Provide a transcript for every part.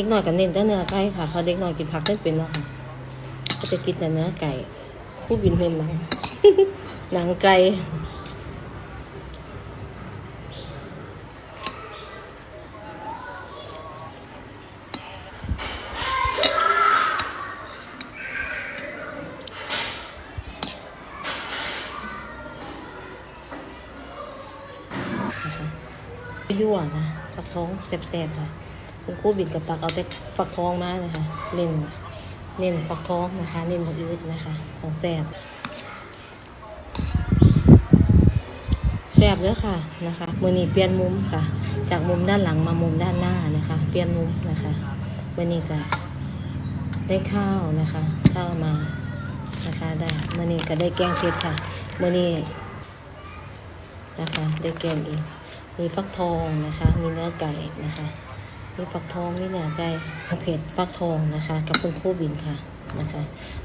ด็กน้อยกับเน้นแต่เนื้อไก่ค่ะเพราเด็กน้อยกินผักไม่เป็นแล้วค่ะก็จะกินแต่เนื้อไก่ผู้บินเห็นหนังหนังไก่ยั่วนะฟักทงแซ่บๆค่ะ คุณครูบินกับตักเอาแต่ฟักทองมาเลยค่ะเน้นเน้นฟักทองนะคะ เน้นผักอืดนะคะ ของแซ่บแซ่บเลยค่ะนะคะมือนี้เปลี่ยนมุมค่ะ จากมุมด้านหลังมามุมด้านหน้านะคะ เปลี่ยนมุมนะคะมือนี้ก็ได้ข้าวนะคะข้าวมานะคะได้มือนี้ก็ได้แกงเผ็ดค่ะมือนี้นะคะ ได้แกงอีกมีฟักทองนะคะ มีเนื้อไก่นะคะ มีฟักทองมีเนื้อไก่เผ็ดฟักทองนะคะ กับคุณครูบินค่ะนะคะ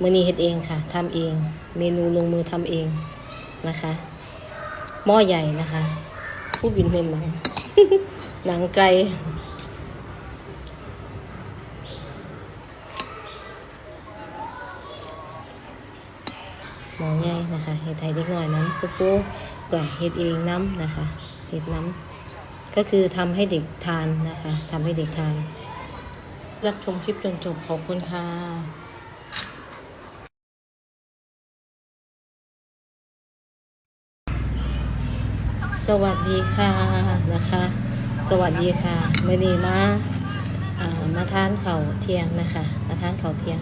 มือนี้เฮ็ดเองค่ะทำเอง เมนูลงมือทำเองนะคะหม้อใหญ่นะคะผู้บินเป็นหนังหนังไก่หม้อใหญ่นะคะเห็ดไทยเล็กน้อยน้ำปุ๊บปุ๊บก็เห็ดเองน้ำนะคะเห็ดน้ำ ก็คือทำให้เด็กทานนะคะทำให้เด็กทาน รับชมคลิปจนจบขอบคุณค่ะสวัสดีค่ะนะคะ สวัสดีค่ะเมื่อนี้มาามาทานเข้าเที่ยงนะคะ มาทานเข้าเที่ยง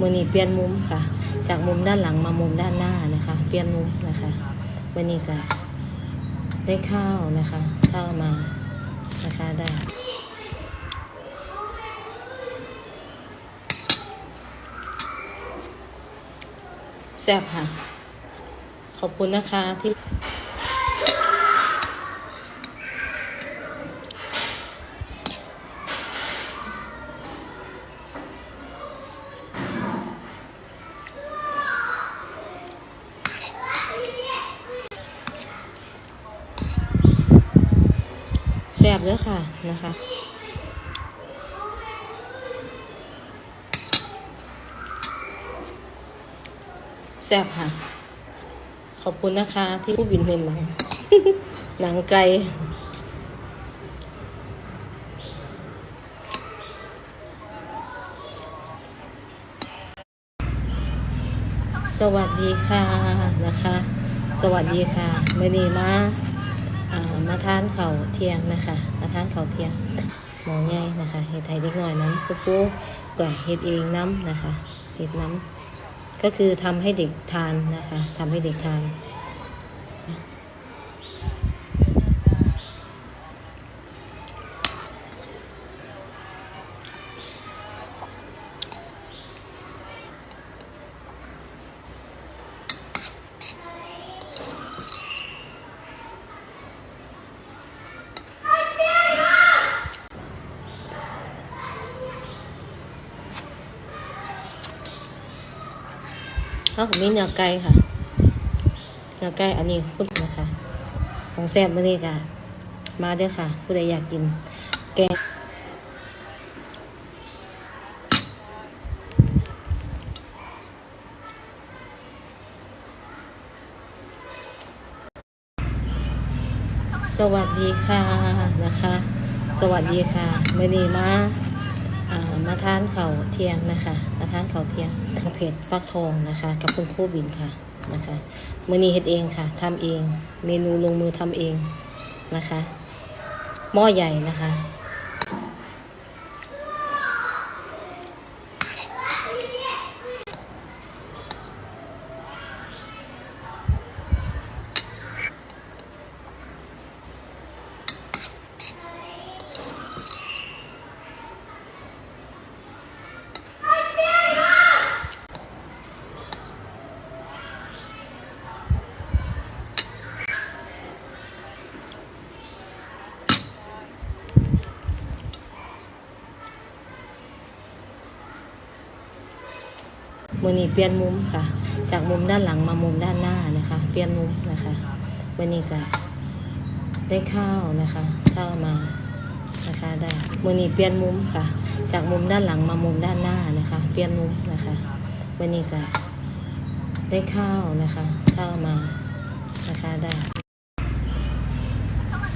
มือนี้เปลี่ยนมุมค่ะ จากมุมด้านหลังมามุมด้านหน้านะคะ เปลี่ยนมุมนะคะมื่อนี้ก็ได้ข้าวนะคะข้าวมานะคะได้แซ่บค่ะ ขอบคุณนะคะที่ แซ่บเลยค่ะนะคะแซ่บค่ะ ขอบคุณนะคะ ที่ผู้บินเห็นหนังหนังไก่สวัสดีค่ะนะคะ สวัสดีค่ะเมื่อนี้มาอ่า มาทานข้าวเที่ยงนะคะ มาทานข้าวเที่ยงหมอใหญ่นะคะเห็ดไทยเล็กน้อยน้ำปุ๊บปุ๊บก็เห็ดเองน้ำนะคะเห็ดน้ำก็คือทำให้เด็กทานนะคะทำให้เด็กทาน ข้าวของมีเนื้อไก่ค่ะเนื้อไก่อันนี้คุณนะคะ ของแซ่บมื่อนี้ค่ะ มาเด้อค่ะ ผู้ใดอยากกิน แกงสวัสดีค่ะนะคะ สวัสดีค่ะเมื่อนี้มา มาทานเขาเที่ยงนะคะ มาทานเขาเที่ยงเผ็ดฟักทองนะคะ กับคุณคู่บินค่ะนะคะมื้อนี้เฮ็ดเองค่ะ ทำเอง เมนูลงมือทำเองนะคะ หม้อใหญ่นะคะ มือนี้เปลี่ยนมุมค่ะ จากมุมด้านหลังมามุมด้านหน้านะคะ เปลี่ยนมุมนะคะวันนี้ก็ได้ข้าวนะคะข้าวมานะคะได้มือนี้เปลี่ยนมุมค่ะ จากมุมด้านหลังมามุมด้านหน้านะคะ เปลี่ยนมุมนะคะวันนี้ก็ได้ข้าวนะคะข้าวมานะคะได้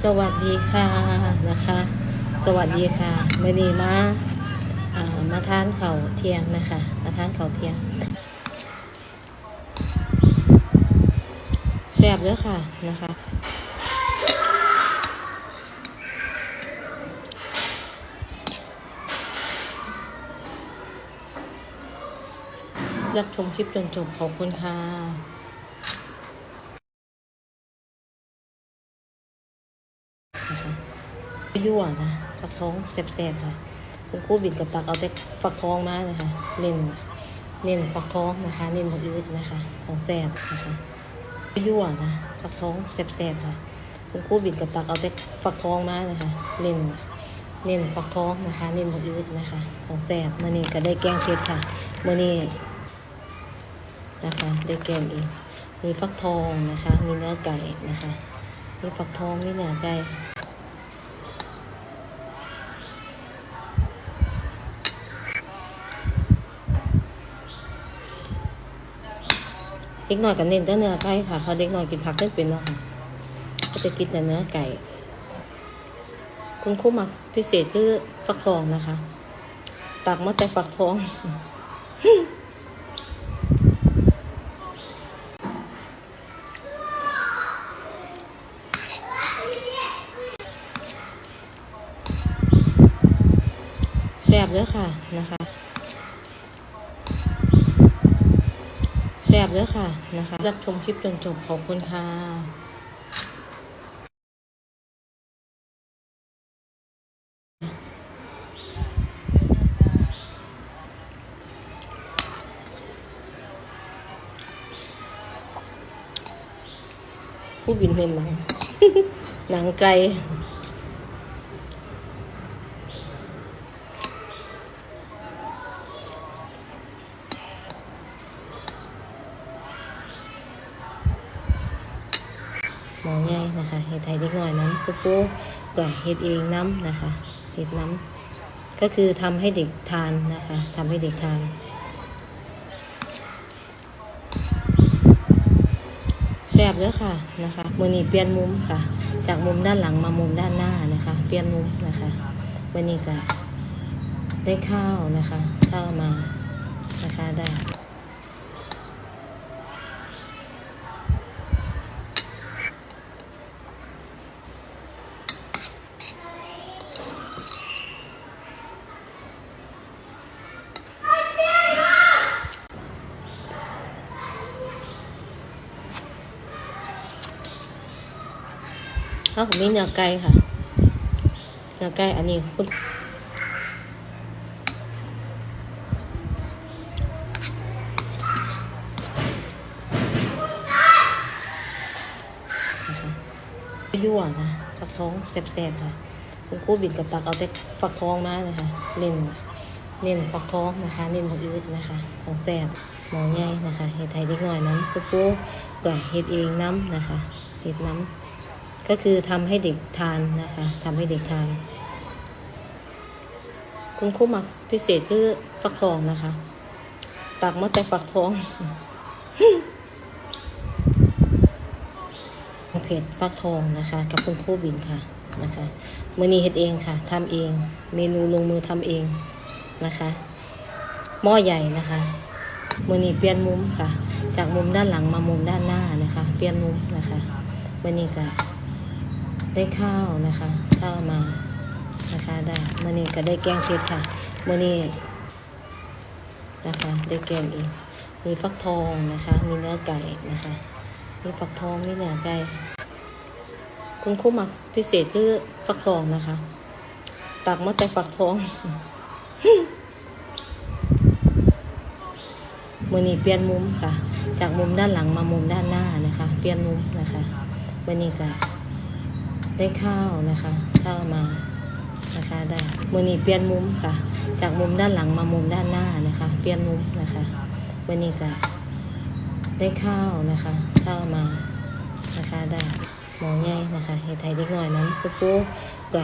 สวัสดีค่ะนะคะ สวัสดีค่ะเมื่อนี้มา มาทานเขาเที่ยงนะคะ มาทานเขาเที่ยงแซ่บเด้อค่ะนะคะรับชมคลิปจนจบขอบคุณค่ะยั่วนะฟักทองแซ่บๆค่ะ คุณครูบิดกับตักเอาแต่ฟักทองมานะคะ เน้นเน้นฟักทองนะคะ เน้นมืออืดนะคะ ของแซ่บนะคะยั่วนะฟักทองแซ่บๆค่ะ คุณครูบิดกับตักเอาแต่ฟักทองมานะคะ เน้นเน้นฟักทองนะคะ เน้นมืออืดนะคะ ของแซ่บมื่อนี้ก็ได้แกงเผ็ดค่ะมื่อนี้นะคะ ได้แกงเองมีฟักทองนะคะ มีเนื้อไก่นะคะ มีฟักทองมีเนื้อไก่ ด็กหน่อยกับเน้นแต่เนื้อไก่ค่ะเพราะเด็กหน่อยกินผักไม่เป็นแล้วค่ะก็จะกินแต่เนื้อไก่ คุณครูมักพิเศษคือฟักทองนะคะ ตักมาแต่ฟักทองแซ่บเด้อค่ะนะคะ แซ่บเด้อค่ะนะคะ รับชมคลิปจนจบขอบคุณค่ะผู้บินเป็นหนังหนังไก่ หมอใหญ่นะคะเห็ดไทยเล็กน้อยน้ำปุ๊บปุ๊บก็เห็ดเองน้ำนะคะเห็ดน้ำก็คือทำให้เด็กทานนะคะทำให้เด็กทานแซ่บเด้อค่ะนะคะมือนี้เปลี่ยนมุมค่ะ จากมุมด้านหลังมามุมด้านหน้านะคะ เปลี่ยนมุมนะคะวันนี้ก็ได้ข้าวนะคะ ข้าวมานะคะได้ ขาก็มีเนื้อไก่ค่ะ เนื้อไก่อันนี้คุณยั่วนะฟักทองแซ่บๆค่ะคุณครูบิดกับตักเอาแต่ฟักทองมานะคะเน้นเน้นฟักทองนะคะ เน้นมืออืดนะคะ ของแซ่บหมอใหญ่นะคะเห็ดไทยเล็กน้อยน้ำปุ๊บปุ๊บก็เห็ดเองน้ำนะคะเห็ดน้ำ ก็คือทำให้เด็กทานนะคะทำให้เด็กทาน คุณครูมักพิเศษคือฟักทองนะคะ ตักมาแต่ฟักทองเผ็ดฟักทองนะคะ กับคุณครูบินค่ะนะคะมือนี้เฮ็ดเองค่ะทำเอง เมนูลงมือทำเองนะคะ หม้อใหญ่นะคะมือนี้เปลี่ยนมุมค่ะ จากมุมด้านหลังมามุมด้านหน้านะคะ เปลี่ยนมุมนะคะมือนี้ก็ ได้ข้าวนะคะ ข้าวมานะคะได้มื่อนี้ก็ได้แกงเผ็ดค่ะมื่อนี้นะคะ ได้แกงเองมีฟักทองนะคะ มีเนื้อไก่นะคะ มีฟักทองมีเนื้อไก่คุณครูมักพิเศษคือฟักทองนะคะ ตักมาแต่ฟักทองมือนี้เปลี่ยนมุมค่ะ จากมุมด้านหลังมามุมด้านหน้านะคะ เปลี่ยนมุมนะคะวันนี้ก็ ได้ข้าวนะคะข้าวมานะคะได้มือนี้เปลี่ยนมุมค่ะ จากมุมด้านหลังมามุมด้านหน้านะคะ เปลี่ยนมุมนะคะวันนี้จะได้ข้าวนะคะข้าวมานะคะได้มองใหญ่นะคะเห็นไทยเล็หน่อยน้ำปุ๊บก็